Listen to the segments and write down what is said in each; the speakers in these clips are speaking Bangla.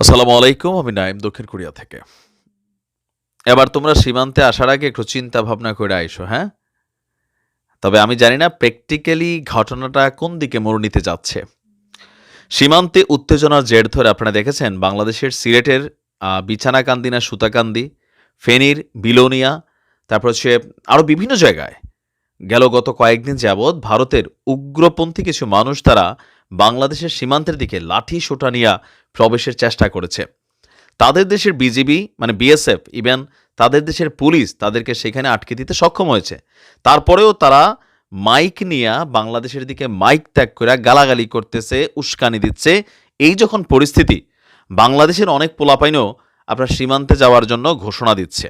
আসসালামু আলাইকুম, আমি নাইম দক্ষিণ কোরিয়া থেকে। এবার তোমরা সীমান্তে আসার আগে একটু চিন্তা ভাবনা করে আইসো হ্যাঁ? তবে আমি জানি না প্র্যাকটিক্যালি ঘটনাটা কোন দিকে মোড় নিতে যাচ্ছে। সীমান্তে উত্তেজনার জের ধরে আপনারা দেখেছেন, বাংলাদেশের সিলেটের বিছানাকান্দি না সুতাকান্দি, ফেনীর, বিলোনিয়া, তারপর হচ্ছে আরও বিভিন্ন জায়গায়। গেল গত কয়েকদিন যাবৎ ভারতের উগ্রপন্থী কিছু মানুষ তারা বাংলাদেশের সীমান্তের দিকে লাঠি সোটা নিয়ে প্রবেশের চেষ্টা করেছে। তাদের দেশের বিজিবি মানে বিএসএফ, ইভেন তাদের দেশের পুলিশ তাদেরকে সেখানে আটকে দিতে সক্ষম হয়েছে। তারপরেও তারা মাইক নিয়ে বাংলাদেশের দিকে মাইক ত্যাগ করে গালাগালি করতেছে, উস্কানি দিচ্ছে। এই যখন পরিস্থিতি, বাংলাদেশের অনেক পোলাপাইনও আপনার সীমান্তে যাওয়ার জন্য ঘোষণা দিচ্ছে।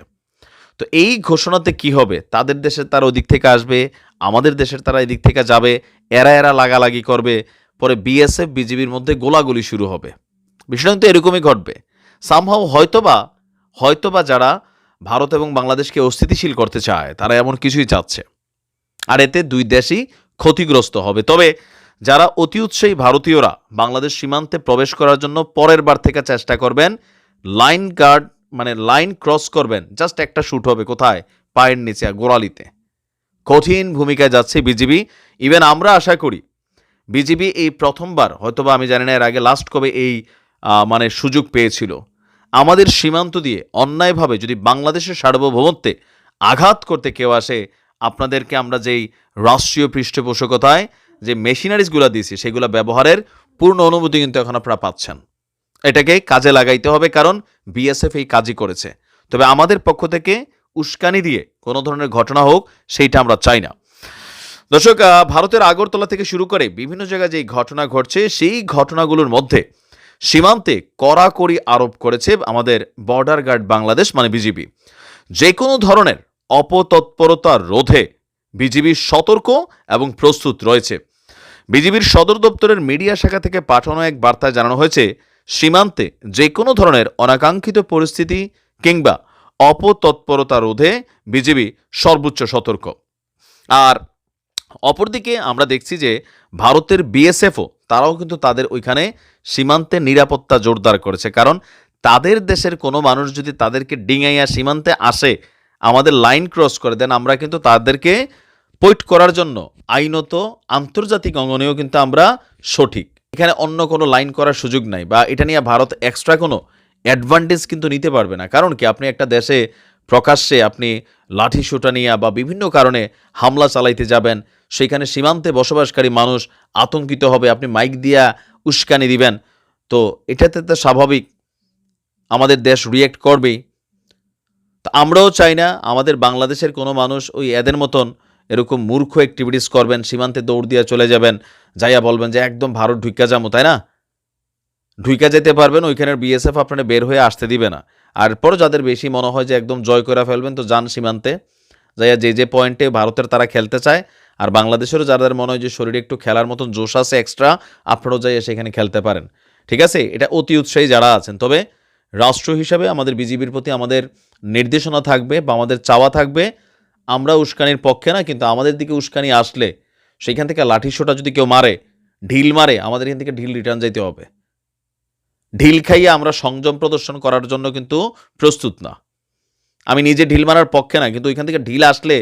তো এই ঘোষণাতে কি হবে? তাদের দেশের তারা ওদিক থেকে আসবে, আমাদের দেশের তারা এদিক থেকে যাবে, এরা এরা লাগালাগি করবে পরে বিএসএফ, বিজিবির মধ্যে গোলাগুলি শুরু হবে। বিষয়টা কিন্তু এরকমই ঘটবে। সামহাও হয়তোবা হয়তোবা যারা ভারত এবং বাংলাদেশকে অস্থিতিশীল করতে চায়, তারা এমন কিছুই চাচ্ছে। আর এতে দুই দেশই ক্ষতিগ্রস্ত হবে। তবে যারা অতি উৎসাহী ভারতীয়রা বাংলাদেশ সীমান্তে প্রবেশ করার জন্য পরের বার থেকে চেষ্টা করবেন, লাইন গার্ড মানে লাইন ক্রস করবেন, জাস্ট একটা শ্যুট হবে কোথায়? পায়ের নিচে, গোড়ালিতে। কঠিন ভূমিকায় যাচ্ছে বিজিবি। ইভেন আমরা আশা করি বিজিবি এই প্রথমবার, হয়তোবা আমি জানি না এর আগে লাস্ট কবে এই মানে সুযোগ পেয়েছিল। আমাদের সীমান্ত দিয়ে অন্যায়ভাবে যদি বাংলাদেশের সার্বভৌমত্বে আঘাত করতে কেউ আসে, আপনাদেরকে আমরা যেই রাষ্ট্রীয় পৃষ্ঠপোষকতায় যে মেশিনারিজগুলো দিয়েছি, সেগুলো ব্যবহারের পূর্ণ অনুমতি কিন্তু এখন আপনারা পাচ্ছেন। এটাকে কাজে লাগাইতে হবে কারণ বিএসএফ এই কাজই করেছে। তবে আমাদের পক্ষ থেকে উস্কানি দিয়ে কোনো ধরনের ঘটনা হোক, সেইটা আমরা চাই না। দর্শক ভারতের আগরতলা থেকে শুরু করে বিভিন্ন জায়গায় যে ঘটনা ঘটছে, সেই ঘটনাগুলোর মধ্যে সীমান্তে কড়াকড়ি আরোপ করেছে আমাদের বর্ডার গার্ড বাংলাদেশ মানে বিজিবি। যে কোনো ধরনের অপতৎপরতা রোধে বিজিবি সতর্ক এবং প্রস্তুত রয়েছে। বিজিবির সদর দপ্তরের মিডিয়া শাখা থেকে পাঠানো এক বার্তায় জানানো হয়েছে, সীমান্তে যে কোনো ধরনের অনাকাঙ্ক্ষিত পরিস্থিতি কিংবা অপতৎপরতা রোধে বিজিবি সর্বোচ্চ সতর্ক। আর অপরদিকে আমরা দেখছি যে ভারতের বিএসএফও তারাও কিন্তু তাদের ওইখানে সীমান্তে নিরাপত্তা জোরদার করেছে। কারণ তাদের দেশের কোনো মানুষ যদি তাদেরকে ডিঙাইয়া সীমান্তে আসে, আমাদের লাইন ক্রস করে দেন আমরা কিন্তু তাদেরকে পৈট করার জন্য আইনত আন্তর্জাতিক অঙ্গনেও কিন্তু আমরা সঠিক। এখানে অন্য কোনো লাইন করার সুযোগ নাই বা এটা নিয়ে ভারত এক্সট্রা কোনো অ্যাডভান্টেজ কিন্তু নিতে পারবে না। কারণ কি? আপনি একটা দেশে প্রকাশ্যে আপনি লাঠি সোটা নিয়ে বা বিভিন্ন কারণে হামলা চালাইতে যাবেন সেখানে সীমান্তে বসবাসকারী মানুষ আতঙ্কিত হবে। আপনি মাইক দিয়া উস্কানি দিবেন। তো এটাতে তো স্বাভাবিক। আমাদের দেশ রিয়েক্ট করবেই। তো আমরাও চাই না আমাদের বাংলাদেশের কোনো মানুষ ওই এদের মতন এরকম মূর্খ অ্যাক্টিভিটিস করবেন, সীমান্তে দৌড় দিয়ে চলে যাবেন, যাইয়া বলবেন যে একদম ভারত ঢুইকা যাব তাই না? ঢুইকা যেতে পারবেন, ওইখানের বিএসএফ আপনারা বের হয়ে আসতে দিবে না। আর পরে যাদের বেশি মনে হয় যে একদম জয় করে ফেলবেন, তো যান সীমান্তে। যাইয়া যে যে পয়েন্টে ভারতের তারা খেলতে চায়, আর বাংলাদেশেরও যাদের মনে হয় যে শরীরে একটু খেলার মতন জোশ আছে এক্সট্রা আপনারাও যাইয়া সেখানে খেলতে পারেন। ঠিক আছে? এটা অতি উৎসাহী যারা আছেন। তবে রাষ্ট্র হিসাবে আমাদের বিজিবির প্রতি আমাদের নির্দেশনা থাকবে বা আমাদের চাওয়া থাকবে। আমরা উস্কানির পক্ষে না, কিন্তু আমাদের দিকে উস্কানি আসলে সেইখান থেকে লাঠি সোটা যদি কেউ মারে, ঢিল মারে, আমাদের এখান থেকে ঢিল রিটার্ন যাইতে হবে। ঢিল খাইয়ে আমরা সংযম প্রদর্শন করার জন্য কিন্তু প্রস্তুত না। আমি নিজে ঢিল মারার পক্ষে না কিন্তু ওইখান থেকে ঢিল আসলে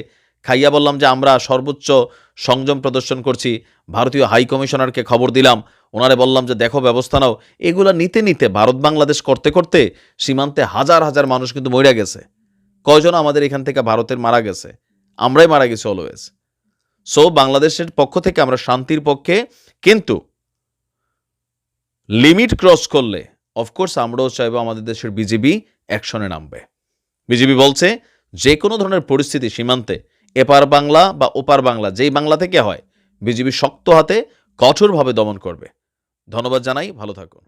খাইয়া বললাম যে আমরা সর্বোচ্চ সংযম প্রদর্শন করছি। ভারতীয় হাই কমিশনারকে খবর দিলাম। ওনারে বললাম যে, দেখো, ব্যবস্থা নাও। এগুলো নিতে নিতে ভারত বাংলাদেশ করতে করতে সীমান্তে হাজার হাজার মানুষ কিন্তু মরে গেছে। কয়জন আমাদের এখান থেকে ভারতের মারা গেছে? আমরাই মারা গেছি অলওয়েজ। সো, বাংলাদেশের পক্ষ থেকে আমরা শান্তির পক্ষে, কিন্তু লিমিট ক্রস করলে অফকোর্স আমরাও চাইব আমাদের দেশের বিজিবি অ্যাকশনে নামবে। বিজিবি বলছে যে কোনো ধরনের পরিস্থিতি সীমান্তে এপার বাংলা বা ওপার বাংলা, যেই বাংলা থেকে হয়, বিজিবি শক্ত হাতে কঠোরভাবে দমন করবে। ধন্যবাদ জানাই, ভালো থাকুন।